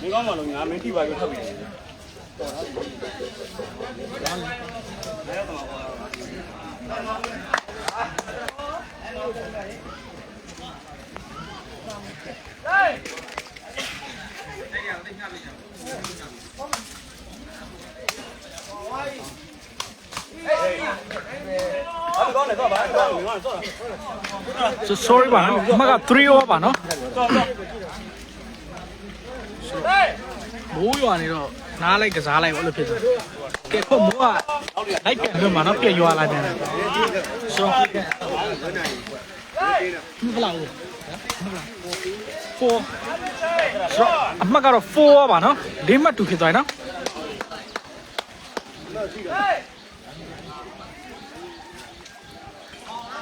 မင်းကောင်းမှလို့ငါမင်းထိပါပြီးထုတ်ပြီအဲ့ကောင်းတယ်တော့ပါကောင်းတယ်ငါဆော့ so sorry ပါနော်အမက3 over ပါနော် ဆော့ဆော့မိုးရွာနေတော့နားလိုက်ကစားလိုက်ဘာလို့ဖြစ်သွားကဲခုမိုးကလိုက်ပြန်ပြန်ပါနော်ပြည့်ရွာလာပြန်တယ်ဆိုတော့မဖလာဘူး4ဆိုတော့အမကတော့4ပါနော်၄မှတ်တူဖြစ်သွားနော်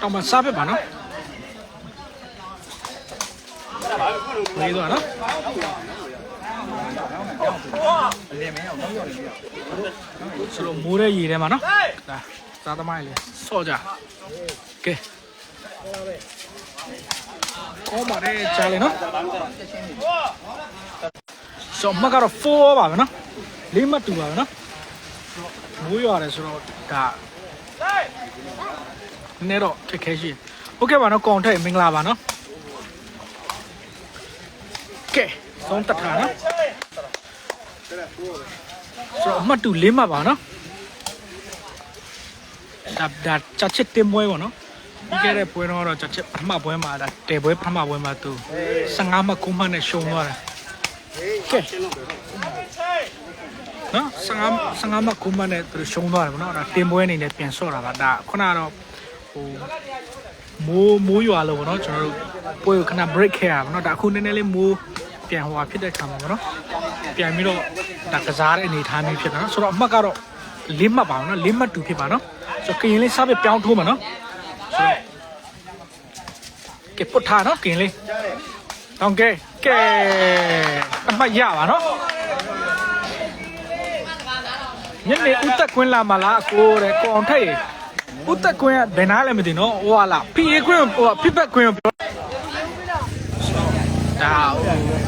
တော့မစားပဲပါနော်လေးတော့နော် ဆိုတော့မိုးတဲ့ရေထဲမှာနော်ဒါစားသမားလေးစော့ကြကဲကောင်းပါတယ်ကြားလေးနော်ဆိုတော့မကတော့4ပါပဲနော်လေးမှတ်တူပါပဲနော်မိုးရွာတယ်ဆိုတော့ဒါနည်းနည်းတော့ခက်ခဲရှိโอเคပါနော်ကောင်ထက်မင်္ဂလာပါနော်ကဲသုံးတက်ထားနော် ဆိုတော့အမှတ်တူလေးမှတ်ပါနော်ဒါဒါချက်ချစ်တင်ပွဲပေါ့နော်ပြီးခဲ့တဲ့ပွဲတော့တော့ချက်ချစ်ပထမပွဲမှာဒါတဲပွဲပထမပွဲမှာသူ15မှတ်9မှတ်နဲ့ရှုံးသွားတယ်ကဲနော်15 15မှတ်9မှတ်နဲ့သူရှုံးသွားတယ်ပေါ့နော်ဒါတင်ပွဲအနေနဲ့ပြန်ဆော့တာပါဒါခုနကတော့ဟိုမိုးမိုးရွာလို့ပေါ့နော်ကျွန်တော်တို့ပွဲကိုခဏ break ခဲ့ရပါတော့ဒါအခုနည်းနည်းလေးမိုးပြန်ဟိုဟာဖြစ်တဲ့ခါမှာပေါ့နော်ပြန်ပြီးတော့ ဒါကစားတဲ့အနေအထားမျိုးဖြစ်တာနော်ဆိုတော့အမှတ်ကတော့လေးမှတ်ပါအောင်နော်လေးမှတ်တူဖြစ်ပါနော်ဆိုတော့ကရင်လေးစားပြပြောင်းထိုးမှာနော်ဆိုတော့ကဲပုတ်ထားနော်ကရင်လေးတောင်းကဲကဲအမှတ်ရပါနော်ညနေဥတက်ကွင်းလာမလားအကိုတဲ့ကိုအောင်ထက်ရေဥတက်ကွင်းကဘယ်နားလဲမသိနော်ဟိုဟာလားဖီအေကွင်းဟိုဖိဘက်ကွင်းကိုပြောဒါဟိုအ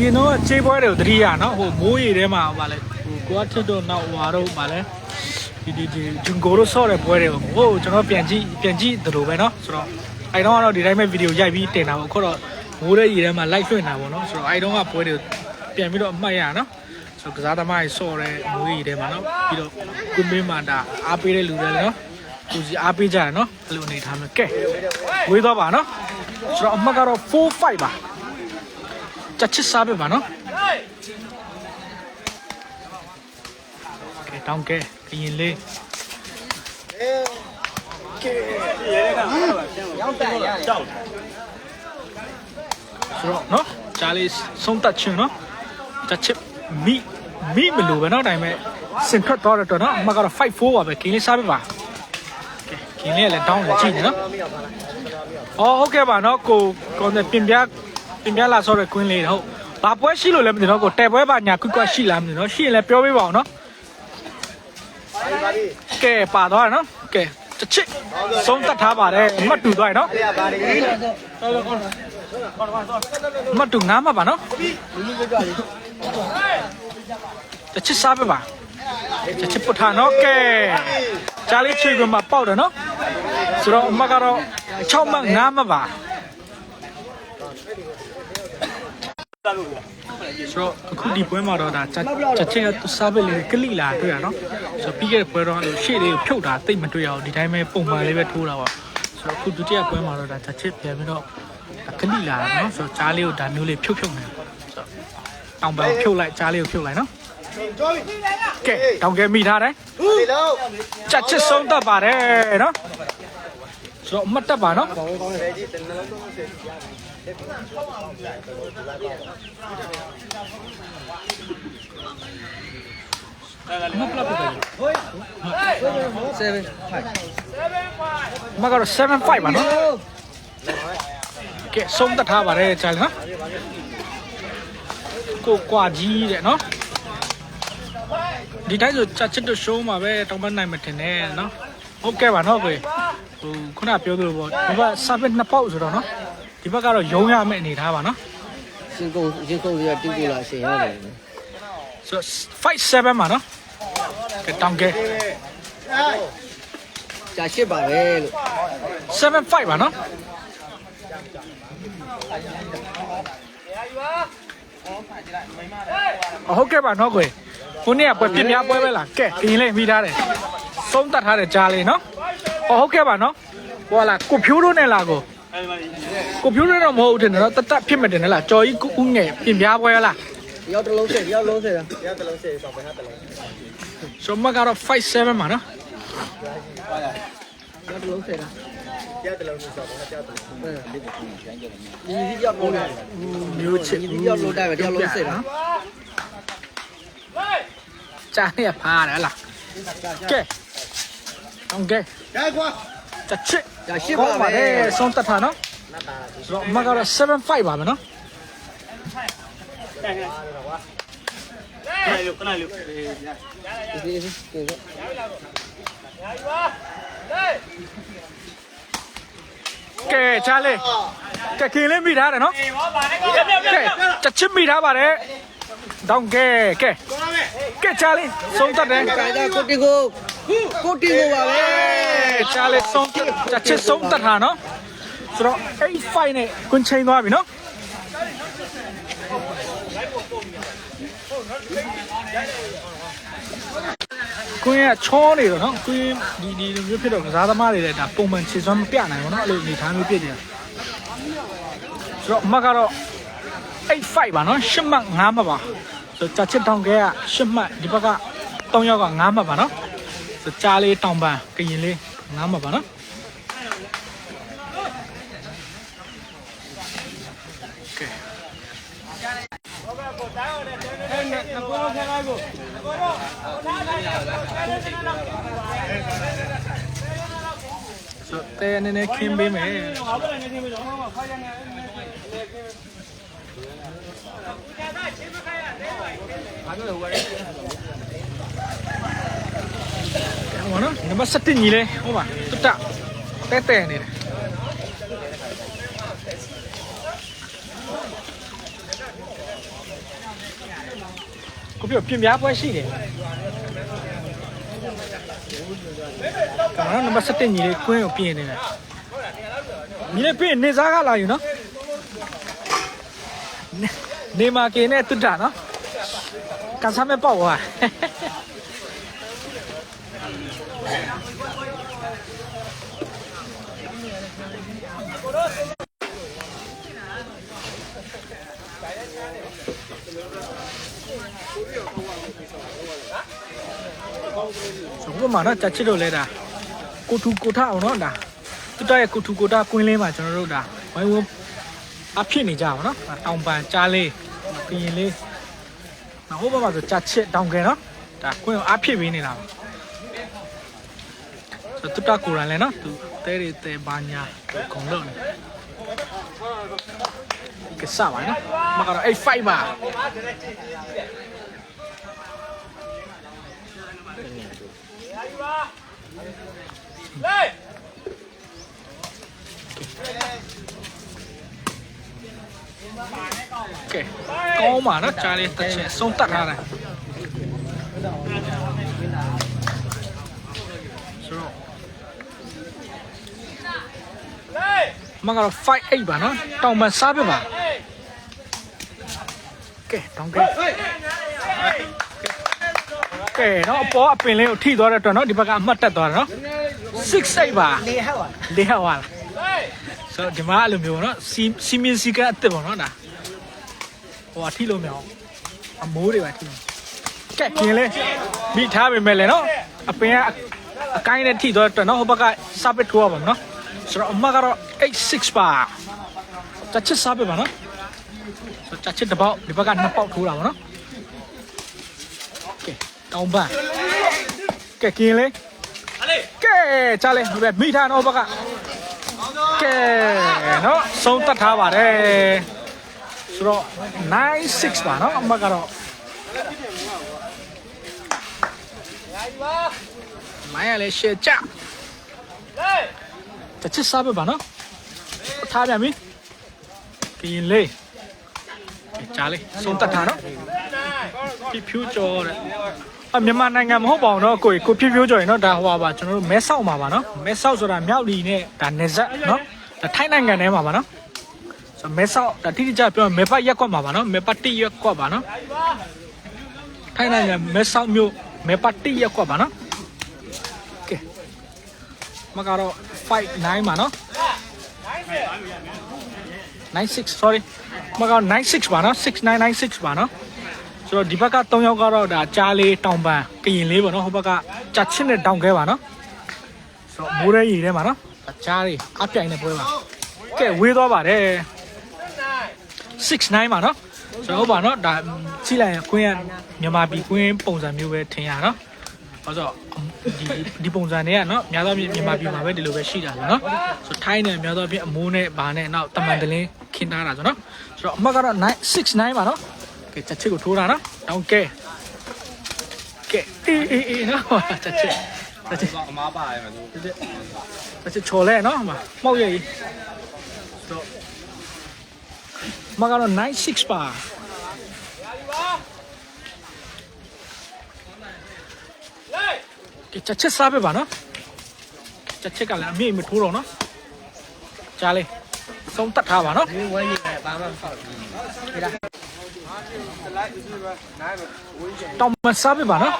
ရင်တော့ခြေပွဲတွေကိုတတိယနော်ဟိုမိုးရေထဲမှာဗာလဲဟိုကိုကထစ်တော့နောက်ဟွာတော့ဗာလဲဒီဒီဒီဂျွန်ကိုတို့ဆော့တဲ့ပွဲတွေကိုဟိုကျွန်တော်ပြန်ကြည့်ပြန်ကြည့်သလိုပဲနော်ဆိုတော့အဲတော့ကတော့ဒီတိုင်းပဲဗီဒီယိုရိုက်ပြီးတင်တာပေါ့အခုတော့မိုးတဲ့ရေထဲမှာ live လွှင့်တာပေါ့နော်ဆိုတော့အဲတော့ကပွဲတွေကိုပြန်ပြီးတော့အမှတ်ရနော်ဆိုတော့ကစားသမားကြီးဆော့တဲ့မိုးရေထဲမှာနော်ပြီးတော့ကွင်းမင်းမာတာအားပေးတဲ့လူတွေလည်းနော်ကိုကြီးအားပေးကြရနော်အဲ့လိုအနေထားမျိုးကဲဝေးတော့ပါနော်ဆိုတော့အမှတ်ကတော့4 5ပါချ က်ချစ်စားပဲပါနော်ကဲတောင်းကဲကရင်လေးရဲကရောက်တယ်ရတယ်ကြောက်ဆိုတော့နော်ဂျာလေးဆုံးတက်ချင်နော်ချက်ချစ်မိမိမလို့ပဲနော်ဒါပေမဲ့စင်ထွက်တော့တော့နော်အမကတော့5 4ပါပဲကင်းလေးစားပဲပါကဲကင်းလေးကလည်းတောင်းလည်းကြည့်နေနော်အော်ဟုတ်ကဲ့ပါနော်ကိုကိုနဲ့ပြင်ပြ ပြင်ပြလာဆော့တဲ့ကွင်းလေးဟုတ်ဘာပွဲရှိလို့လဲမသိတော့ကိုတဲပွဲပါညာကွကွရှိလားမသိနော်ရှိရင်လည်းပြောပေးပါအောင်နော်ကဲပါသွားရနော်ကဲတစ်ချစ်ဆုံးတတ်ထားပါတယ်မှတ်တူသွားရနော်မှတ်တူငါးမှတ်ပါနော်တစ်ချစ်စားပဲပါတစ်ချစ်ပုတ်ထားနော်ကဲဂျာလေးချွေကမှာပေါက်တယ်နော်ဆိုတော့အမကတော့6မှတ်5မှတ်ပါတာလို့ ဆိုတော့အခုဒီပွဲမှာတော့ဒါချက်ချက်ချင်းကစားပဲလေးကလိလာတွေ့ရနော်ဆိုတော့ပြီးခဲ့တဲ့ပွဲတော့အဲ့လိုရှေ့လေးကိုဖြုတ်တာတိတ်မတွေ့ရအောင်ဒီတိုင်းပဲပုံမှန်လေးပဲထိုးတာပေါ့ဆိုတော့အခုဒုတိယပွဲမှာတော့ဒါချက်ချစ်ပြန်ပြီးတော့ကလိလာနော်ဆိုတော့ကြားလေးကိုဒါမျိုးလေးဖြုတ်ဖြုတ်နေဆိုတော့တောင်ပံဖြုတ်လိုက်ကြားလေးကိုဖြုတ်လိုက်နော်ကဲတောင်ကဲမိထားတယ်ဒီလုံးချက်ချစ်ဆုံးတတ်ပါတယ်နော်ဆိုတော့အမတ်တက်ပါနော် ပဲကြီးတနှလုံးသုံးဆယ်အမတ်ပလက်ပြတယ်7အမကတော့7 5ပါနော်ကဲဆုံးတတ်ထားပါတယ်ကြားလေးနော်ကိုကွာကြီးတဲ့နော်ဒီတိုင်းဆိုချက်ချစ်တို့ show မှာပဲတောင်းပန်နိုင်မတင်နဲ့နော်ဟုတ်ကဲ့ပါနော်ကိုဟိုခုနပြောသလိုပေါ့ဒီဘက် service နှစ်ပေါက်ဆိုတော့နော် ဒီဘက်ကတော့ရုံးရမယ့်အနေထားပါနော်ရှင်းကုန်ရှင်းကုန်ရတူတူလာရှင်ရတယ်ဆိုတော့57မှာနော်ကတောင်ကဲကြာရှစ်ပါပဲလို့75ပါနော်အဟုတ်ကဲ့ပါနော်ကိုယ်ကိုနေ့ကပွဲပြင်းများပွဲပဲလားကဲအရင်လေးမိထားတယ်သုံးတတ်ထားတဲ့ကြားလေးနော်အဟုတ်ကဲ့ပါနော်ဟောလာကိုဖြိုးတို့နဲ့လာကို ကိုဖြိုးရဲတော့မဟုတ်ထင်တယ်နော်တတက်ဖြစ်မတင်နဲ့လားကြော်ကြီးကူးငယ်ပြင်ပြားပွဲလားရောက်တလုံးစေရောက်လုံးစေရောက်တလုံးစေဆောက်ပဲဟာတလုံးရှုံးမကတော့57မှာနော်ရောက်တလုံးစေလားကြက်တလုံးဆိုတော့ကြက်တလုံးပဲဒီကိုကျန်ကြတယ်။ဒီဒီကြောက်လို့ရတယ်။မျိုးချစ်ဒီကြောက်လို့တယ်ပဲကြောက်လို့စိတ်နော်။ကြားနေရဖားရလား။ကဲ။အောင်ကဲ။ကြိုက်ကွာ။တစ်ချစ်။ရရှိပါမယ်။ဆုံးတတ်တာနော်။ ဆိုတော့အမကတော့75ပါမယ်နော်ခဏလေးခဏလေးဒီဒီဒီကကဲချားလေးကဲခင်လေးမိထားတယ်နော်ကဲတချစ်မိထားပါတယ်တောင်းကဲကဲကဲချားလေးဆုံးတတ်တယ်ကိုတီကိုကိုတီကိုပါပဲချားလေးဆုံးတတ်ချစ်ဆုံးတတ်တာနော် ဆိုတော့8 5နဲ့ကွန်ချိန်သွားပြီနော်ကွင်းကချောနေတော့နော်ကွင်းဒီဒီလိုမျိုးဖြစ်တော့ကစားသမားတွေလည်းဒါပုံမှန်ခြေစွမ်းမပြနိုင်ဘူးနော်အဲ့လိုအနေထားမျိုးဖြစ်နေတာဆိုတော့အမကတော့85ပါနော်10မှတ်5မှတ်ပါဆိုတော့ကြာချစ်တောင်ကဲက10မှတ်ဒီဘက်က3ယောက်က5မှတ်ပါနော်ဆိုတော့ကြားလေးတောင်ပန်ကရင်လေး5မှတ်ပါနော် ဆိုတော့တဲနည်းနည်းခင်းပေးမယ်ဟောနော်နံပါတ်7ညီလေးဟောပါတွတ်တဲတဲနေတယ် ကိုပြောပြင်ပြားပွဲရှိတယ်ကျွန်တော်နံပါတ်7ညီလေးကွင်းကိုပြင်နေတာညီလေးပြင်နေစားကလာယူနော်နေမာကေနဲ့တွတ်တာနော်ကန်ဆာမဲ့ပေါ့ဟာ ဆိုတော့မှာတော့ကြာချစ်လို့လဲဒါကိုထူကိုထအောင်နော်ဒါတူတရဲ့ကိုထူကိုထကွင်းလင်းမှာကျွန်တော်တို့ဒါဝိုင်းဝန်းအဖြစ်နေကြပါနော်တောင်ပန်ကြားလေးကရင်လေးနောက်ဟိုဘက်မှာဆိုကြာချစ်တောင်ကဲနော်ဒါကွင်းကိုအဖြစ်ပေးနေတာပါဆိုတူတကိုရန်လဲနော်သူတဲတွေတဲဘာညာအကုန်လုံးနေကစားပါနော်မကတော့အဲ့5ပါ ကဲကောင်းပါနော်ကြားလေးတစ်ချက်ဆုံးတတ်ထားတယ်ဆိုတော့မကတော့5 8ပါနော်တောင်ပန်စားပြပါကဲတောင် ကဲတော့အပေါ်အပင်လေးကိုထိသွားတဲ့အတွက်နော်ဒီဘက်ကအမှတ်တက်သွားတယ်နော်6 8ပါလေဟောက်ပါလေဟောက်ပါလားဆိုတော့ဒီမှာအဲ့လိုမျိုးပေါ့နော်စီစီမင်းစီကအစ်စ်ပေါ့နော်ဒါဟိုအထိလို့မရအောင်အမိုးတွေပါထိမယ်ကဲခင်လေမိထားပေမဲ့လည်းနော်အပင်ကအကိုင်းနဲ့ထိသွားတဲ့အတွက်နော်ဟိုဘက်ကစပစ်ထိုးရပါမယ်နော်ဆိုတော့အမကတော့86ပါတချစ်စားပဲပါနော်ဆိုတော့တချစ်တစ်ပေါက်ဒီဘက်ကနှစ်ပေါက်ထိုးတာပါနော် တောင်းပါကဲကျင်လေကဲချားလေဒီမိထားတော့ဘက်ကကဲနော်ဆုံးတတ်ထားပါတယ်ဆိုတော့96ပါနော်အမကတော့မိုင်းရလေရှေ့ချတချစ်စားပဲပါနော်ထားပြန်ပြီကရင်လေးကြားလေးစုံတက်ထားနော်ပြဖြူကျော်တဲ့အ မြန်မာနိုင်ငံမဟုတ်ပါဘူးနော်ကိုကိုပြဖြူကျော်ရင်နော်ဒါဟိုပါပါကျွန်တော်တို့မဲဆောက်မှာပါနော်မဲဆောက်ဆိုတာမြောက်လီနဲ့ဒါနေဆက်နော်ဒါထိုင်းနိုင်ငံထဲမှာပါနော်ဆိုမဲဆောက်ဒါတိတိကျပြောမဲပတ်ရက်ကွက်မှာပါနော်မဲပတ်တိရက်ကွက်ပါနော်ထိုင်းနိုင်ငံမဲဆောက်မြို့မဲပတ်တိရက်ကွက်ပါနော်ကဲမကတော့5 9ပါနော်96 sorry မကတော့96ပါနော်6996ပါနော် ဆိုတော့ဒီဘက်က3ယောက်ကတော့ဒါကြားလေးတောင်ပန်ကရင်လေးပေါ့နော်ဟိုဘက်ကကြာချစ်နဲ့တောင်ခဲပါနော်ဆိုတော့မိုးရဲရီထဲမှာနော်ဒါကြားလေးအပြိုင်နဲ့ပွဲပါကဲဝေးသွားပါတယ်69ပါနော်ဆိုတော့ဟုတ်ပါနော်ဒါကြည့်လိုက်ရင်ကွင်းကမြန်မာပြည်ကွင်းပုံစံမျိုးပဲထင်ရနော်ဘာလို့ဒီဒီပုံစံတွေကနော်များသောအားဖြင့်မြန်မာပြည်မှာပဲဒီလိုပဲရှိတာဆိုနော်ဆိုထိုင်းနဲ့များသောအားဖြင့်အမိုးနဲ့ဘာနဲ့နောက်တမန်တလင်းခင်းထားတာဆိုနော်ဆိုတော့အမကတော့969ပါနော် ကဲချက်ချစ်ကိုထိုးတာနော်တောင်းကဲကဲအေးအေးအေးနော်ချက်ချစ်ချက်ချစ်အမားပါရမယ်သူချက်ချစ်ချက်ချစ်ချော်လဲနော်ဟိုမှာမှောက်ရည်ဆိုတော့အမကတော့96ပါကဲချက်ချစ်စားပဲပါနော်ချက်ချစ်ကလည်းအမေမထိုးတော့နော်ကြားလေးစုံတက်ထားပါနော်ဒီဝင်းကြီးကဘာမှမဖောက်ဘူးဒီလား တောင်မစားပြပါနော်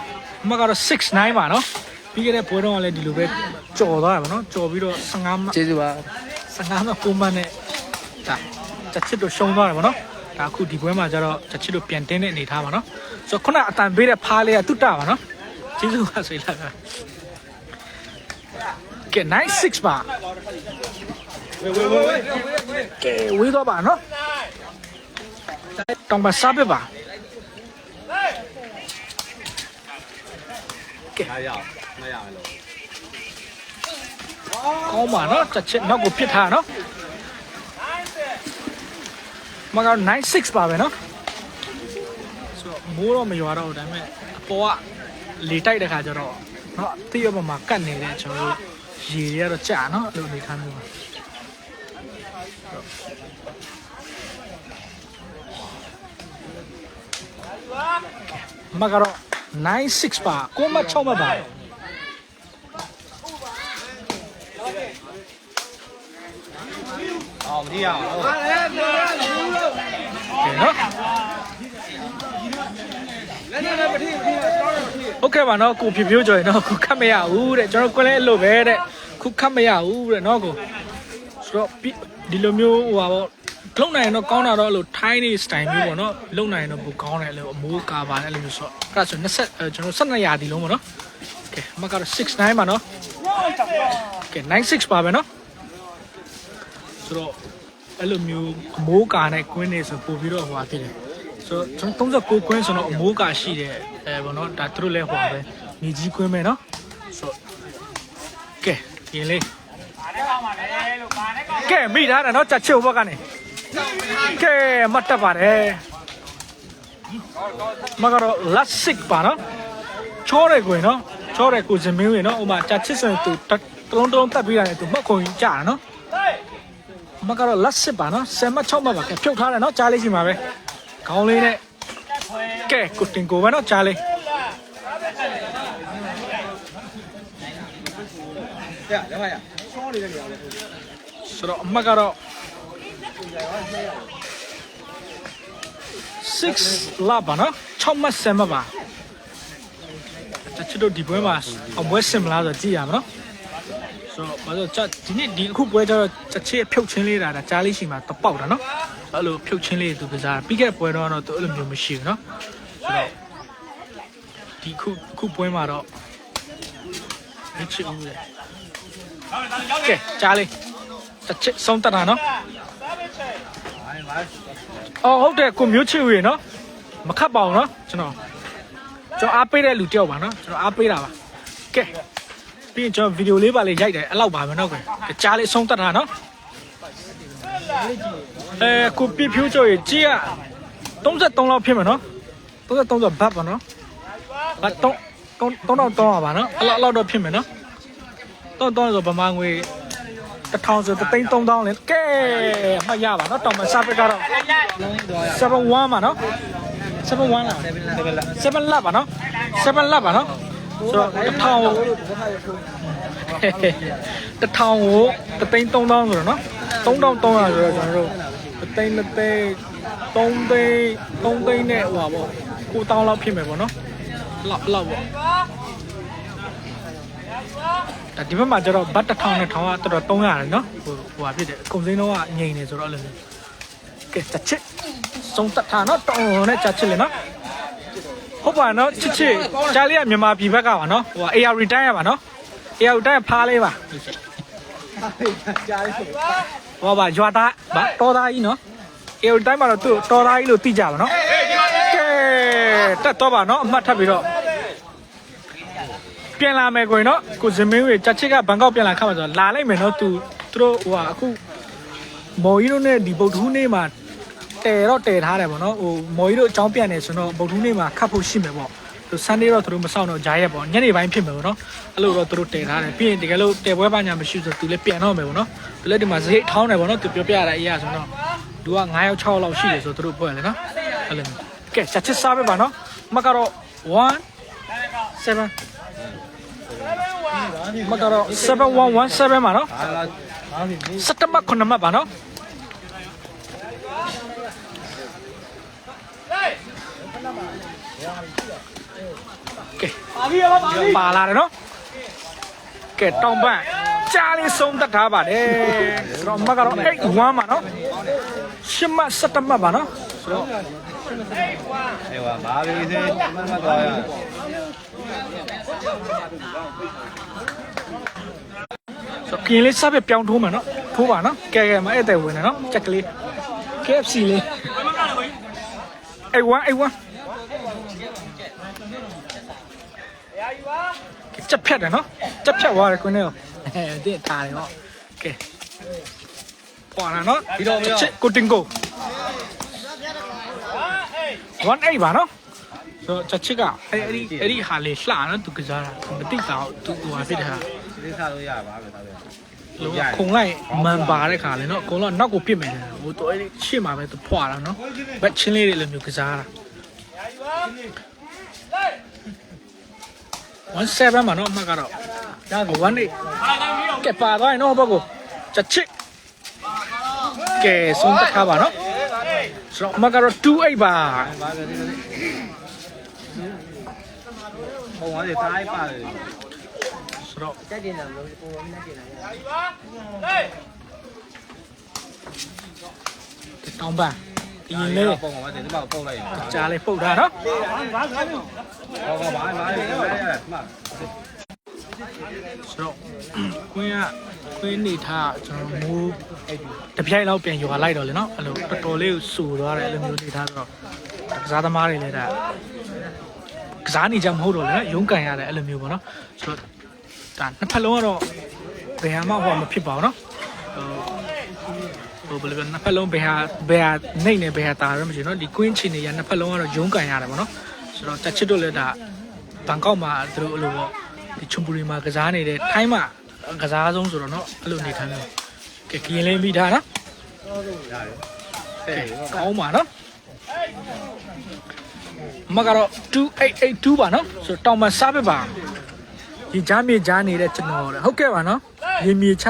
အမကတော့69ပါနော်ပြီးခဲ့တဲ့ပွဲတော့ကလည်းဒီလိုပဲကြော်သွားရပါနော်ကြော်ပြီးတော့15မကျေးဇူးပါ15မ9မနဲ့ဒါချက်ချစ်တို့ရှုံးသွားတယ်ဗောနော်ဒါအခုဒီပွဲမှာကျတော့ချက်ချစ်တို့ပြန်တင်းတဲ့အနေထားပါနော်ဆိုတော့ခုနအတန်ပေးတဲ့ဖားလေးကတုတ္တပါနော်ကျေးဇူးပါဆိုလာတာကဲ96ပါကဲဝေးတော့ပါနော် တောင်ပါစားပြပါကဲမရမရမလို့ကောင်းပါနော်တစ်ချက်နောက်ကိုပြစ်ထားနော်မကတော့96ပါပဲနော်ဆိုတော့မိုးတော့မရွာတော့ဒါပေမဲ့အပေါ်ကလေတိုက်တဲ့ခါကျတော့နော်တိရမမှာကတ်နေတဲ့ကျွန်တော်တို့ရေတွေကတော့ကြာနော်အဲ့လိုအနေထားမျိုးပါ မကတော့96ပါကိုမ6မပါအော်မဒီအောင်ဟုတ်ကဲ့နော်ဟုတ်ကဲ့ပါနော်ကိုဖြဖြိုးကြော်ရနော်ကိုခတ်မရဘူးတဲ့ကျွန်တော်ကိုလည်းအဲ့လိုပဲတဲ့ခုခတ်မရဘူးတဲ့နော်ကိုဆိုတော့ဒီလိုမျိုးဟိုပါပေါ့ လုံနိုင်ရင်တော့ကောင်းတာတော့အဲ့လို Thai နေ style မျိုးပေါ့နော်လုံနိုင်ရင်တော့ပိုကောင်းတယ်အဲ့လိုအမိုးကာပါနဲ့အဲ့လိုမျိုးဆိုတော့အဲ့ဒါဆို20အဲကျွန်တော်12ရာဒီလုံးပေါ့နော်ကဲအမကတော့69ပါနော်ကဲ96ပါပဲနော်ဆိုတော့အဲ့လိုမျိုးအမိုးကာနဲ့ကွင်းနေဆိုပို့ပြီးတော့ဟိုပါဖြစ်တယ်ဆိုတော့ကျွန်တော်39ကွင်းဆိုတော့အမိုးကာရှိတယ်အဲပေါ့နော်ဒါသူတို့လည်းဟိုပါပဲမြေကြီးကွင်းပဲနော်ဆိုတော့ကဲရင်လေးကဲမိထားတာနော်ချက်ချုပ်ဘက်ကနေ ကဲမတ်တက်ပါတယ်မကတော့ last six ပါနော်ချောတယ်ကိုရင်နော်ချောတယ်ကိုစမင်းဝင်နော်ဟိုမှာချက်ချစ်ဆိုရင်သူတလုံးတလုံးတက်ပြီးတာနဲ့သူမှတ်ခုံကြီးကြာတာနော်မကတော့ last six ပါနော်ဆယ်မ6မှတ်ပါကဲဖြုတ်ထားတယ်နော်ကြားလေးရှိမှာပဲခေါင်းလေးနဲ့ကဲကိုတင်ကိုပဲနော်ကြားလေးရရပါရချောနေတဲ့နေရာပဲဆိုတော့အမှတ်ကတော့ 6လာပါနော်6မှတ်7မှတ်ပါတချို့တို့ဒီပွဲမှာအပွဲစင်မလားဆိုတော့ကြည့်ရမှာနော်ဆိုတော့ဘာလို့ချက်ဒီနေ့ဒီအခုပွဲကျတော့ချက်ချစ်ဖြုတ်ချင်းလေးတာဒါကြားလေးရှိမှာတပေါက်တာနော်အဲ့လိုဖြုတ်ချင်းလေးသူကစားပြီးခဲ့တဲ့ပွဲတော့တော့သူအဲ့လိုမျိုးမရှိဘူးနော်ဆိုတော့ဒီခုခုပွဲမှာတော့မချစ်ဘူးလေကဲကြားလေးတစ်ချက်ဆုံးတက်တာနော် အော်ဟုတ်တယ်ကိုမျိုးချစ်ဦးရေနော်မခတ်ပါဘူးနော်ကျွန်တော်ကျွန်တော်အားပေးတဲ့လူတယောက်ပါနော်ကျွန်တော်အားပေးတာပါကဲပြီးရင်ကျွန်တော်ဗီဒီယိုလေးပါလေးရိုက်တယ်အဲ့လောက်ပါပဲနော်ကွယ်ကြားလေးဆုံးတက်တာနော်အဲကိုပြဖြိုးကြော်ရေကြီးက33လောက်ဖြစ်မှာနော်33ဆိုဘတ်ပါနော်ဘတ်3 3300ပါနော်အဲ့လောက်အဲ့လောက်တော့ဖြစ်မယ်နော်တော့တော့ဆိုဗမာငွေ တစ်ထောင်ဆိုတစ်သိန်း3000လဲကဲအမှတ်ရပါနော်တောင်မစားပစ်ကတော့71ပါနော်71လား7 lap ပါနော်7 lap ပါနော်ဆိုတော့တစ်ထောင်ကိုတစ်ထောင်ကိုတစ်သိန်း3000ဆိုတော့နော်3300ဆိုတော့ကျွန်တော်တို့တစ်သိန်းတစ်သိန်း3သိန်း3သိန်းနဲ့ဟိုပါပေါ့9000လောက်ဖြစ်မယ်ပေါ့နော်လောက်လောက်ပေါ့ ဒါဒီဘက်မှာကျတော့ဘတ်တစ်ထောင်နဲ့ထောင်ကတော်တော်300ရတယ်နော်ဟိုဟိုပါဖြစ်တယ်အကုန်စိမ်းတော့ကငိန်နေဆိုတော့အဲ့လိုမျိုးကဲချက်ချစ်စုံတက်တာနော်တောင်းနဲ့ချက်ချစ်လေနော်ဟုတ်ပါနော်ချစ်ချစ်ကြားလေးကမြန်မာပြည်ဘက်ကပါနော်ဟို AR return ရပါနော် AR return ဖားလေးပါကြားလေးဟောပါရွာသားဗာတော်သားကြီးနော်အေရတိုင်းမှာတော့သူ့တော်သားကြီးလို့သိကြပါနော်ကဲတက်တော့ပါနော်အမှတ်ထပ်ပြီးတော့ ပြန်လာမယ်ကိုရင်နော်ကိုဇမင်းဝေချက်ချစ်ကဘန်ကောက်ပြန်လာခါမှာဆိုတော့လာလိုက်မယ်နော်သူသူတို့ဟိုဟာအခုမော်ကြီးတို့နဲ့ဒီဗုဒ္ဓဟူးနေ့မှာတဲတော့တဲထားတယ်ပေါ့နော်ဟိုမော်ကြီးတို့အကြောင်းပြန်နေဆိုတော့ဗုဒ္ဓဟူးနေ့မှာခတ်ဖို့ရှိမယ်ပေါ့သူဆန်ဒေးတော့သူတို့မဆောင်တော့ဂျာရက်ပေါ့ညနေပိုင်းဖြစ်မယ်ပေါ့နော်အဲ့လိုတော့သူတို့တဲထားတယ်ပြီးရင်တကယ်လို့တဲပွဲပါညာမရှိဆိုသူလည်းပြန်တော့မယ်ပေါ့နော်သူလည်းဒီမှာဈေးထောင်းတယ်ပေါ့နော်သူပြောပြရတဲ့အရာဆိုတော့သူက9ရောက်6ရောက်လောက်ရှိတယ်ဆိုသူတို့ဖွဲ့လေနော်အဲ့လိုကဲချက်ချစ်စားပဲပါနော်မကတော့1 7 မကတော့7117ပါနော်စက်တမ9မှတ်ပါနော်ကဲပါလာတယ်နော်ကဲတောင်ပန့်ကြားလေးဆုံးသက်ထားပါတယ်ဆိုတော့မကတော့8 1ပါနော်ရှစ်မှတ်စက်တမှတ်ပါနော်ဆိုတော့အေးပါဘာပဲစေမမတော်ရ ဆိုကင်းလေးစားပြပြောင်းထိုးမှာနော်ထိုးပါနော်ကဲကဲမအဲ့တဲ့ဝင်နေနော်ချက်ကလေး KFC လေးအိုင်ဝမ်အိုင်ဝမ်ချက်ဖြတ်တယ်နော်ချက်ဖြတ်သွားတယ်ကွင်းလေးအဲ့ဒါထားတယ်ဟောကဲပေါ်လာနော်ဒီတော့ချက်ကိုတင်ကို18ပါနော်ဆိုချက်ချစ်ကအဲ့အဲ့ဒီအဲ့ဒီဟာလေးလှနော်သူကစားတာမသိတာသူဟိုဟာဖြစ်တ ယ်ဟာဒီစားလို့ရပါပဲတော်တယ်လုံးဝခုံလိုက်မန်ပါတဲ့ခါလေနော်အကုန်လုံးနောက်ကိုပြစ်မယ်လေဟိုတော့အဲ့ဒီရှေ့မှာပဲသူဖွာတာနော်ဘက်ချင်းလေးတွေလည်းမျိုးကစားတာ17မှာနော်အမှတ်ကတော့ဒါက1 8ကဲပါသွားရင်နော်ဘက်ကိုချက်ချစ်ကဲဆုံးတက်ထားပါနော်ဆိုတော့အမှတ်ကတော့28ပါဘာပဲဒီလိုဟိုဝါးတွေတိုင်းပါတယ်ဆို တော့တက်တင်တယ်လို့ပုံမှန်နဲ့တင်တယ်တောင်းပန်ဒီရင်လေးပုံမှာတယ်ဒီမှာပုတ်လိုက်ရင်ကြားလေးပုတ်ထားနော်ဟောဘာဘာဘာလဲမှဆိုတော့ကွင်းကကွင်းနေထားကျွန်တော်မိုးတပြိုင်လောက်ပြန်ရွာလိုက်တော့လေနော်အဲ့လိုတော်တော်လေးကိုစူသွားတယ်အဲ့လိုမျိုးနေထားဆိုတော့ကစားသမားတွေလည်းဒါကစားနေကြမဟုတ်တော့လေနော်ရုန်းကန်ရတယ်အဲ့လိုမျိုးပေါ့နော်ဆိုတော့ ဒါနှစ်ဖက်လုံးကတော့ဘယ်ဟာမှဟောမဖြစ်ပါဘူးနော်ဟိုဟိုဘယ်လိုလဲနှစ်ဖက်လုံးဘယ်ဟာဘယ်ဟာနှိမ့်နေဘယ်ဟာတာရမရှိဘူးနော်ဒီကွင်းချီနေရနှစ်ဖက်လုံးကတော့ရုန်းကန်ရတယ်ပေါ့နော်ဆိုတော့တက်ချစ်တို့လည်းဒါဘန်ကောက်မှာသူတို့အဲ့လိုပေါ့ ဒီချွန်ပူရီမှာကစားနေတဲ့ထိုင်းမှာကစားဆုံးဆိုတော့เนาะအဲ့လိုနေထိုင်တယ်ကဲကရင်လေးမိထားနော် တဲ့ ကောင်းပါနော်မကတော့2882ပါနော်ဆိုတော့တောင်မှစားပစ်ပါ ဒီကြားမြေကြားနေတဲ့ကျွန်တော်တဲ့ဟုတ်ကဲ့ပါနော်ရေမြေချ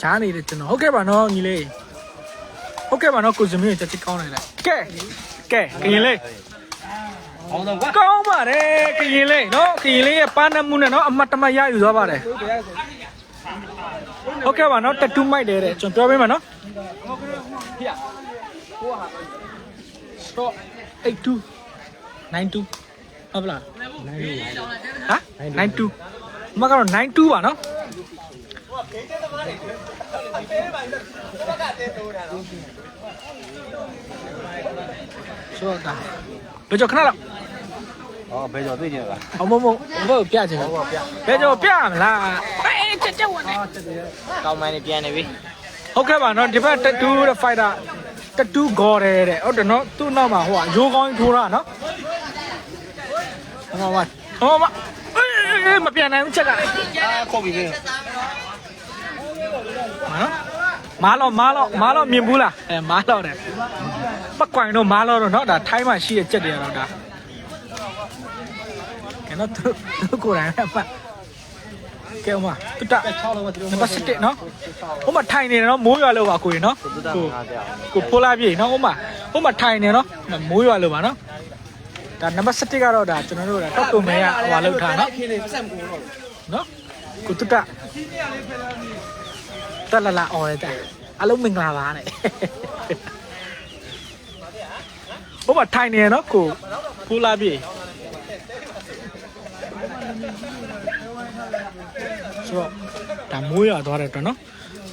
ကြားနေတဲ့ကျွန်တော်ဟုတ်ကဲ့ပါနော်ညီလေးဟုတ်ကဲ့ပါနော်ကိုစမင်းချက်ချစ်ကောင်းနေလားကဲကဲကရင်လေးအောင်တော့ကွာကောင်းပါတယ်ကရင်လေးနော်ကရင်လေးရဲ့ပါနမှုနဲ့နော်အမတ်တမရယူသွားပါတယ်ဟုတ်ကဲ့ပါနော်တတူးမိုက်တယ်တဲ့ကျွန်တော်ပြောပေးမယ်နော်ဆို82 92 ဟုတ်လားဟာ92မကတော့92ပါနော်ဆိုတော့ဘယ်ကြောခဏလောက်ဟောဘယ်ကျော်သိနေလားအမမဘယ်ပြချင်လဲဘယ်ကြောပြမလားအေးချက်ချက်ဝင်နေကောင်းမှန်းနေပြန်နေပြီဟုတ်ကဲ့ပါနော်ဒီဘက်တူးတဲ့ဖိုက်တာတူးဂေါ်တယ်တဲ့ဟုတ်တယ်နော်သူ့နောက်မှာဟိုကရိုးကောင်းထိုးတာနော် ဟောမဟောမအေးမပြန်နိုင်ဘူးချက်က အာခုတ်ပြီလေ နော်မားတော့မားတော့မားတော့မြင်ဘူးလားအဲမားတော့တယ်ပတ်ကွိုင်တော့မားတော့တော့เนาะဒါထိုင်းမှာရှိတဲ့ကြက်တွေကတော့ဒါကဲတော့သူသူကိုယ်တိုင်အပတ်ကဲဥမာတူတာ 6လုံးကဒီလို နံပါတ်7เนาะဟိုမှာထိုင်နေတယ်เนาะမိုးရွာလို့ပါကိုရင်เนาะ တူတာ ကို 50ပြ ကိုဖိုးလာပြေเนาะဟိုမှာဟိုမှာထိုင်နေเนาะမိုးရွာလို့ပါเนาะ ဒါနံပါတ်7ကတော့ဒါကျွန်တော်တို့ဒါတော့ပုံမဲရဟွာလောက်ထားနော်နော်ကုတ္တတက်လာလာအော်ရတဲ့အလုံးမင်္ဂလာပါနဲ့ဟိုမှာထိုင်နေရနော်ကိုဖူလာပြေဆိုတော့ဒါမိုးရသွားတယ်တော့နော်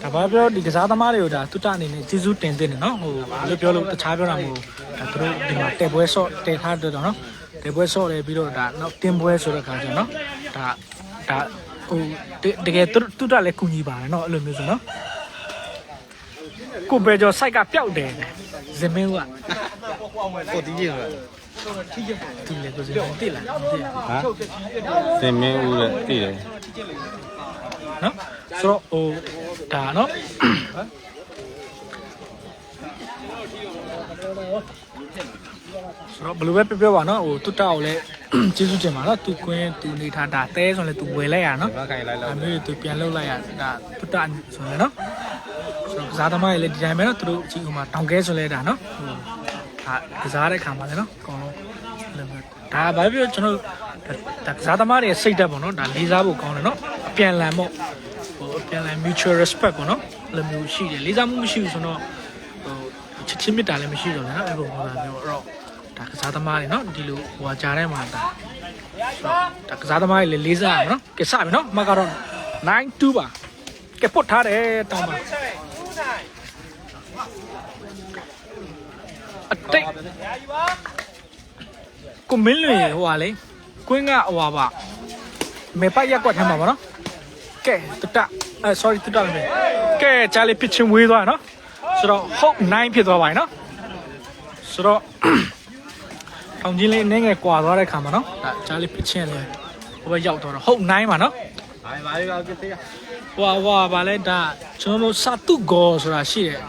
ဒါဘာပြောဒီကစားသမားတွေကိုဒါတုတအနေနဲ့ကျေးဇူးတင်တင်တယ်နော်ဟိုဘယ်လိုပြောလို့တခြားပြောတာမဟုတ်ဘူးဒါသူတို့ဒီမှာတဲပွဲဆော့တဲထားတော့နော်တဲပွဲဆော့တယ်ပြီးတော့ဒါနောက်တင်ပွဲဆိုတဲ့ခါကျနော်ဒါဒါဟိုတကယ်တုတုတလည်းကူညီပါတယ်နော်အဲ့လိုမျိုးဆိုနော်ကိုပဲကျော် site ကပျောက်တယ်ဇမင်းကကိုတီးကြီးရဒီလေကိုဇမင်းတိလားတိလားဟာသင်မင်းဦးတဲ့တည်တယ်နော်ဆိုတော့ဟို ဒါနော်ဆိုတော့ဘယ်လိုပဲပြောပြောပါနော်ဟိုတွတ်တောက်လည်းကျေးဇူးတင်ပါနော်သူကွင်းသူနေထားတာတဲဆိုရင်လည်းသူဝယ်လိုက်ရနော်ဘာခိုင်လိုက်အလောက်မျိုးသူပြန်လှုပ်လိုက်ရဒါတွတ်တဆိုရင်နော်ဆိုတော့ကစားသမားတွေလည်းဒီတိုင်းပဲနော်သူတို့အကြီးကမှတောင်ကဲဆိုလဲတာနော်ဟိုဒါကစားတဲ့ခါမှာလည်းနော်အကုန်လုံးအဲ့လိုမျိုးဒါဘာဖြစ်လို့ကျွန်တော်ဒါကစားသမားတွေစိတ်တက်ပေါ့နော်ဒါလေးစားဖို့ကောင်းတယ်နော် အပြန်လန်ပေါ့ဟိုအပြန်လန် mutual respect ပေါ့နော်အဲ့လိုမျိုးရှိတယ်လေးစားမှုမရှိဘူးဆိုတော့ဟိုချစ်ချင်းမြတ်တာလည်းမရှိတော့ဘူးနော်အဲ့လိုပုံစံမျိုးအဲ့တော့ဒါကစားသမားတွေနော်ဒီလိုဟိုဟာကြားထဲမှာဒါဒါကစားသမားတွေလည်းလေးစားရမယ်နော်ကဲစပြီနော်အမကတော့92ပါကဲပုတ်ထားတယ်တောင်းပါအတိတ်ကိုမင်းလွင်ဟိုဟာလေကွင်းကဟိုဟာပါမေပိုက်ရက်ကွက်ထမ်းပါဗောနော် ကဲတတအဲ sorry တတလည်းမေကဲဂျာလေးပစ်ချင်းဝေးသွားရနော်ဆိုတော့ဟုတ်9ဖြစ်သွားပါပြီနော်ဆိုတော့ထောင်ချင်းလေးနည်းငယ်ကွာသွားတဲ့ခါမှာနော်ဒါဂျာလေးပစ်ချင်းလေးဟိုဘက်ရောက်သွားတော့ဟုတ်9ပါနော်ဘာဘာလေးကပြည့်ဟွာဟွာဗာလဲဒါကျွန်တော်တို့စာတုဂောဆိုတာရှိတယ်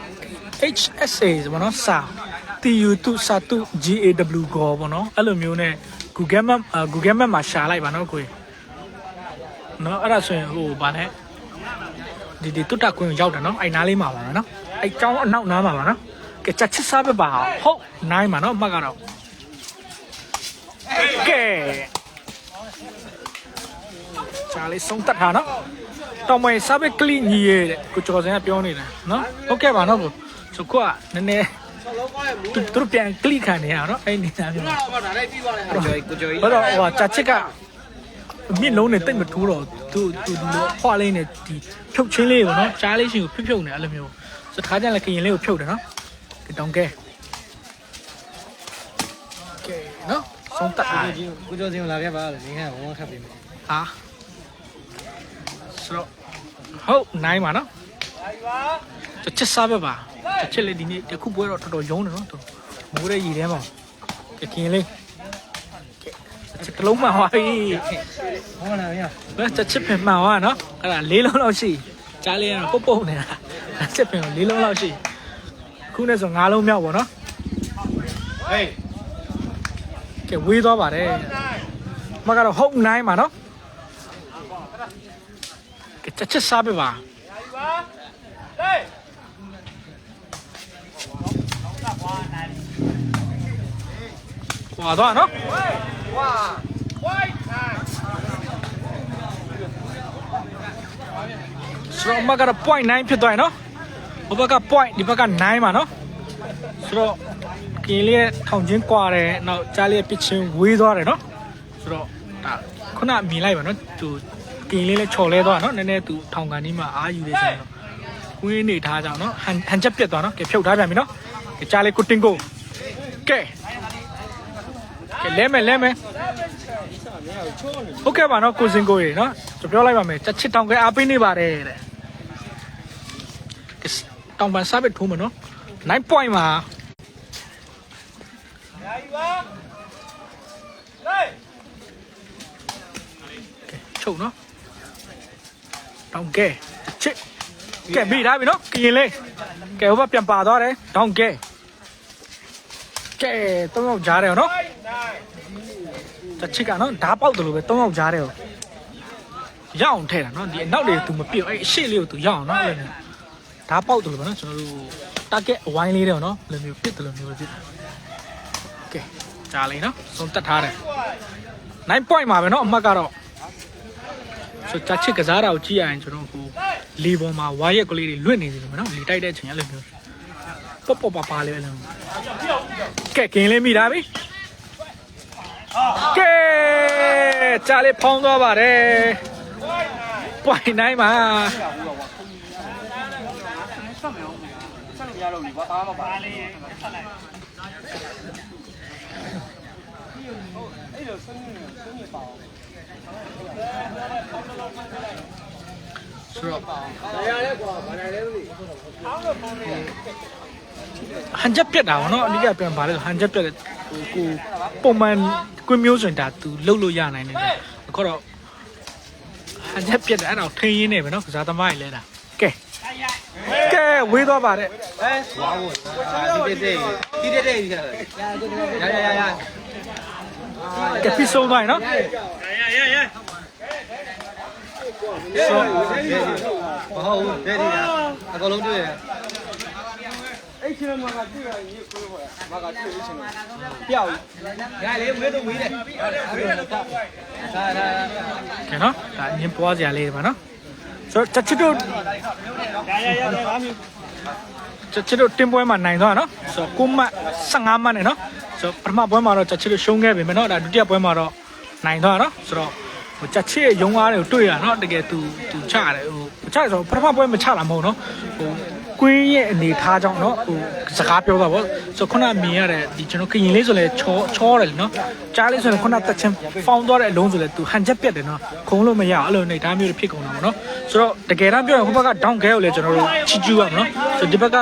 HSA ဆိုပါတော့စာ TU တုစာတု GAW ဂောပေါ့နော်အဲ့လိုမျိုးနဲ့ Google Map အာ Google Map မှာရှာလိုက်ပါနော်ကိုကြီး နော်အဲ့ဒါဆိုရင်ဟိုဗာလဲဒီဒီတုတကွင်းကိုရောက်တယ်နော်အဲ့နားလေးမှာပါနော်အဲ့ကျောင်းအနောက်နားမှာပါနော်ကဲချက်ချစ်စားပဲပါဟုတ်နိုင်ပါနော်မှတ်ကတော့ကဲချာလေးဆုံးတတ်တာနော်တောင်မိုင်စာဘက်ကလီညီရဲ့တဲ့ကိုကျော်စင်ကပြောနေတာနော်ဟုတ်ကဲ့ပါနော်ကိုဆိုကွာနည်းနည်းသူသူတို့ပြန်ကလီခံနေရအောင်နော်အဲ့ဒီနေတာမျိုးတော့ဒါလည်းပြီးသွားတယ်ကိုကျော်ကိုကျော်ကြီးဘာလို့ဟိုကြာချစ်က မြင့်လုံးနဲ့တိတ်မထိုးတော့သူသူဒီလိုဖွာလေးနဲ့ဒီဖြုတ်ချင်းလေးကိုနော်ကြားလေးရှင်ကိုဖြုတ်ဖြုတ်နေအဲ့လိုမျိုးစခါကျလည်းကရင်လေးကိုဖြုတ်တယ်နော်ဒီတောင်ကဲကဲနော်ဆုံးတက်အားကိုကျော်စင်ကိုလာခဲ့ပါလေငင်းကဝမ်းခတ်ပြီးမယ်ဟာဆိုတော့ဟုတ်နိုင်ပါနော်ချက်ချက်စားပဲပါချက်ချက်လေးဒီနေ့တခုပွဲတော့တော်တော်ယုံတယ်နော်သူမိုးတဲ့ရည်ထဲမှာကကင်းလေးချက်တစ်လုံးမှဟွာပြီ ဟောလာရဘယ်ချက်ချက်ပင်မှဟွာနော်အဲ့ဒါလေးလုံးလောက်ရှိကြားလေးကတော့ပုတ်ပုတ်နေတာချက်ပင်လေးလုံးလောက်ရှိခုနဲ့ဆို၅လုံးမြောက်ပေါ့နော်ဟေးကဲဝေးသွားပါတယ်မကတော့ဟုတ်နိုင်ပါနော်ကဲချက်ချက်စားပဲပါကွာသွားနော် ဆိုတော့အမကတော့ point 9ဖြစ်သွားရင်နော်ဟိုဘက်က point ဒီဘက်က9ပါနော်ဆိုတော့ကင်းလေးထောင်ချင်းကွာတယ်နောက်ကြားလေးပစ်ချင်းဝေးသွားတယ်နော်ဆိုတော့ဒါခုနမြင်လိုက်ပါနော်သူကင်းလေးလည်းချော်လဲသွားနော်နည်းနည်းသူထောင်ကန်ကြီးမှာအာယူနေဆိုင်တော့ဝင်းနေထားကြအောင်နော်ဟန်ဟန်ချက်ပြတ်သွားနော်ကဲဖြုတ်ထားပြန်ပြီနော်ကဲကြားလေးကိုတင်ကိုကဲကဲလဲမယ်လဲမယ်ဟုတ်ကဲ့ပါနော်ကိုစင်ကိုရေနော်ကျွန်တော်ပြောလိုက်ပါမယ်ချက်ချစ်တောင်ကဲအားပေးနေပါတယ်တဲ့ကဲ တောင်ပန်စားပဲထိုးမယ်နော်9 point မှာကဲချုပ်နော်တောင်ကဲချစ်ကဲမိသားပြီနော်ကရင်လေးကဲဟိုဘက်ပြန်ပါသွားတယ်ဒေါင်းကဲကဲသုံးယောက်ကြားတယ်နော်တစ်ချစ်ကနော်ဓာတ်ပေါက်တယ်လို့ပဲသုံးယောက်ကြားတယ်ရအောင်ထဲတာနော်ဒီအနောက်လေး तू မပြုတ်အဲ့အရှိလေးကို तू ရအောင်နော်အဲ့လိုမျိုး ဓာတ်ပေါက်တယ်လို့ပဲနော်ကျွန်တော်တို့ target အဝိုင်းလေးတယ်နော်အဲ့လိုမျိုးပစ်တယ်လို့မျိုးပဲဖြစ်ကဲကြားလေးနော်ဆုံးတက်ထားတယ်9 point မှာပဲနော်အမှတ်ကတော့ဆိုချချစ်ကစားတာကိုကြည့်ရရင်ကျွန်တော်ဟိုလီပေါ်မှာဝါရက်ကလေးတွေလွတ်နေတယ်လို့နော်လီတိုက်တဲ့အချိန်အဲ့လိုမျိုးပေါ့ပေါ့ပါပါလေးပဲလို့ကဲကင်းလေးမိတာပြီကဲကြားလေးဖောင်းသွားပါတယ်ပွိုင်နိုင် မှာဆက်လို့ရတော့ပြီဘာသားမပါလေးဆက်လိုက်အဲ့လိုဆုံးနေဆုံးနေပါအောင်ဆိုတော့ဒါရလဲကွာဘာလဲလဲမသိဟန်ချက်ပြက်တာဗောနော်အဓိကပြန်ပါလဲဆိုဟန်ချက်ပြက်တယ်ဟိုကိုပုံမှန်ကွင်းမျိုးဆိုရင်ဒါ तू လှုပ်လို့ရနိုင်တယ်အခုတော့ဟန်ချက်ပြက်တယ်အဲ့ဒါကိုထိန်းရင်းနေပဲနော်ကစားသမားကြီးလဲတာ ကဲကဲဝေးသွားပါတယ်ဟဲဝါဝဒီတဲ့ဒီတဲ့ဒီတဲ့ရရရရကဲပြီးဆုံးသွားရင်နော်ရရရဆိုမဟုတ်ဘူးတဲ့ဒီအကုန်လုံးတွေ့ရအဲ့ချင်းမှာကတွေ့ရရင်ကိုယ်ဟောမှာကတွေ့လို့ချင်းပြောက်ရလေဝေးတော့ဝေးတယ်ဒါဒါကဲနော်ဒါအရင်ပွားစရာလေးတွေပါနော် ဆိုတော့ချက်ချစ်တို့ရရရရပါမျိုးချက်ချစ်တို့တင်ပွဲမှာနိုင်သွားနော်ဆိုတော့9မှတ်15မှတ်နဲ့နော်ဆိုတော့ပထမပွဲမှာတော့ချက်ချစ်တို့ရှုံးခဲ့ပြီမယ်နော်ဒါဒုတိယပွဲမှာတော့နိုင်သွားနော်ဆိုတော့ဟိုချက်ချစ်ရဲ့ရုံးအားတွေကိုတွေ့ရနော်တကယ်သူသူချတယ်ဟိုချတယ်ဆိုတော့ပထမပွဲမချတာမဟုတ်နော်ဟို ကွင်းရဲ့အနေထားကြောင့်နော်ဟိုစကားပြောတာပေါ့ဆိုတော့ခုနမြင်ရတဲ့ဒီကျွန်တော်ကရင်လေးဆိုလဲချောချောတယ်လीနော်ကြားလေးဆိုရင်ခုနတက်ချင်းဖောင်းသွားတဲ့အလုံးဆိုလဲသူဟန်ချက်ပြက်တယ်နော်ခုံလို့မရအောင်အဲ့လိုနေသားမျိုးတွေဖြစ်ကုန်တာပေါ့နော်ဆိုတော့တကယ်တမ်းပြောရင်ဟိုဘက်က down gear ကိုလည်းကျွန်တော်တို့ချီကျူးရမှာနော်ဆိုတော့ဒီဘက်က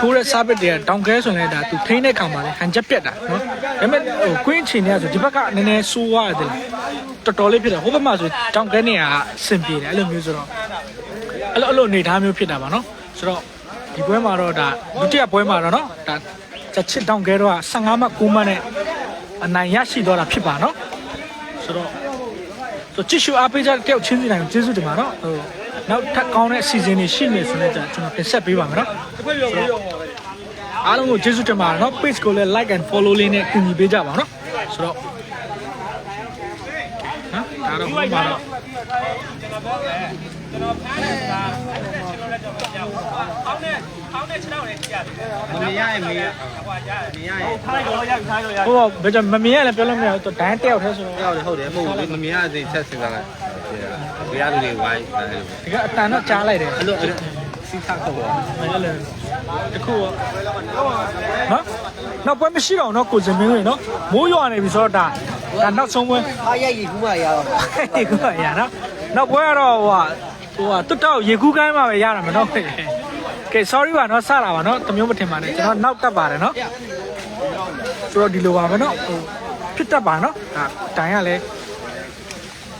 ထိုးတဲ့ service တွေက down gear ဆိုရင်လည်းဒါသူထိန်းတဲ့ကောင်ပါလေဟန်ချက်ပြက်တာနော်ဒါပေမဲ့ဟို queen ချိန်เนี่ยဆိုဒီဘက်ကနည်းနည်းဆိုးရတယ်လေတော်တော်လေးဖြစ်တယ်ဟိုဘက်မှာဆို down gear နေရာအဆင်ပြေတယ်အဲ့လိုမျိုးဆိုတော့အဲ့လိုအဲ့လိုအနေထားမျိုးဖြစ်တာပါနော်ဆိုတော့ ဒီပွဲမှာတော့ဒါဒုတိယပွဲမှာတော့နော်ဒါချက်ချစ် down gear တော့15မှ9မှနဲ့အနိုင်ရရှိတော့တာဖြစ်ပါနော်ဆိုတော့ဆိုကြည့်ရှုအားပေးကြတဲ့တယောက်ချင်းစီတိုင်းကိုကျေးဇူးတင်ပါတော့ဟိုနောက်ထပ်ကောင်းတဲ့အစီအစဉ်တွေရှိနေဆိုတော့ကျွန်တော်ပြင်ဆက်ပေးပါမယ်နော်အားလုံးကိုကျေးဇူးတင်ပါတယ်နော် page ကိုလည်း like and follow လေးနဲ့ကူညီပေးကြပါနော်ဆိုတော့နော်ဒါတော့ဘုမတော့ မမြင်ရရင်မေးရမြင်ရရင်ထားလိုက်တော့ရပြီထားလိုက်တော့ရဟိုတော့ဘယ်ကြောင့်မမြင်ရလည်းပြောလို့မရဘူးသူဒိုင်းတယောက်တည်းဆိုတော့ဟုတ်တယ်ဟုတ်တယ်မဟုတ်ဘူးမမြင်ရသေးချက်စင်စားလိုက်ဘယ်ရလူတွေဝိုင်းတယ်ဒီကအတန်တော့ကြားလိုက်တယ်အဲ့လိုအဲ့လိုစီးစားတော့အဲ့လိုတခုရောနော်နောက်ပွဲမရှိတော့ဘူးနော်ကိုစင်မင်းဝင်နော်မိုးရွာနေပြီဆိုတော့ဒါဒါနောက်ဆုံးပွဲအားရရည်ကူးမှရတော့ဒီကရနော်နောက်ပွဲကတော့ဟို ဟာဟိုဟာတွတ်တော့ရေကူးကိုင်းမှာပဲရတာမနော်ကဲ sorry ပါနော်စတာပါနော်တမျိုးမထင်ပါနဲ့ကျွန်တော်နောက်တက်ပါတယ်နော်ဆိုတော့ဒီလိုပါပဲနော်ဟိုဖြစ်တတ်ပါနော်ဒါတိုင်ရလဲ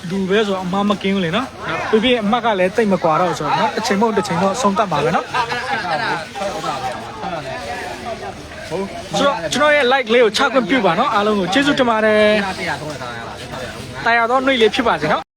လူပဲဆိုအမမကင်းဘူးလေနော်ပြပြအမတ်ကလည်းတိတ်မကွာတော့ဆိုတော့နော်တစ်ချိန်မဟုတ်တစ်ချိန်တော့ဆုံးတတ်ပါပဲနော်ဆိုတော့ကျွန်တော်ရဲ့ like လေးကိုချခွင့်ပြုပါနော်အားလုံးကိုကျေးဇူးတင်ပါတယ်တရားတရားသုံးထားရတာတာယာတော့နှိပ်လေးဖြစ်ပါစေနော်